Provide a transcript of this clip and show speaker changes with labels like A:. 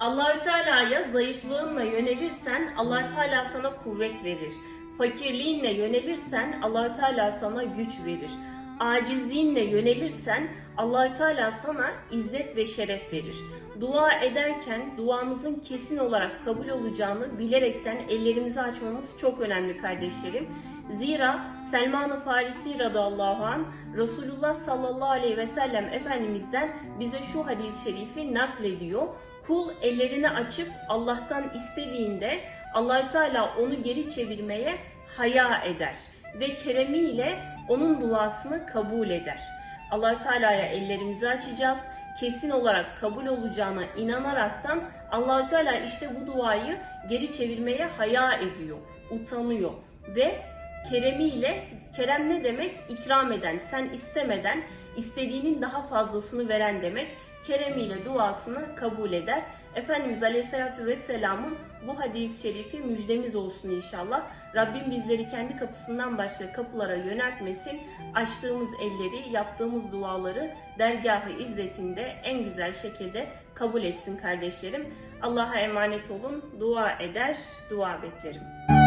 A: Allahü Teala'ya zayıflığınla yönelirsen Allahü Teala sana kuvvet verir. Fakirliğinle yönelirsen Allahü Teala sana güç verir. Acizliğinle yönelirsen Allahü Teala sana izzet ve şeref verir. Dua ederken duamızın kesin olarak kabul olacağını bilerekten ellerimizi açmamız çok önemli kardeşlerim. Zira Selman-ı Farisi radıyallahu anh Resulullah sallallahu aleyhi ve sellem Efendimiz'den bize şu hadis-i şerifi naklediyor. Kul ellerini açıp Allah'tan istediğinde Allahü Teala onu geri çevirmeye haya eder ve keremiyle onun duasını kabul eder. Allahü Teala'ya ellerimizi açacağız. Kesin olarak kabul olacağına inanaraktan Allahü Teala işte bu duayı geri çevirmeye haya ediyor, utanıyor ve keremiyle kerem ne demek? İkram eden, sen istemeden istediğinin daha fazlasını veren demek. Keremiyle duasını kabul eder. Efendimiz Aleyhisselatü Vesselam'ın bu hadis-i şerifi müjdemiz olsun inşallah. Rabbim bizleri kendi kapısından başka kapılara yöneltmesin. Açtığımız elleri, yaptığımız duaları dergahı izzetinde en güzel şekilde kabul etsin kardeşlerim. Allah'a emanet olun. Dua eder, dua beklerim.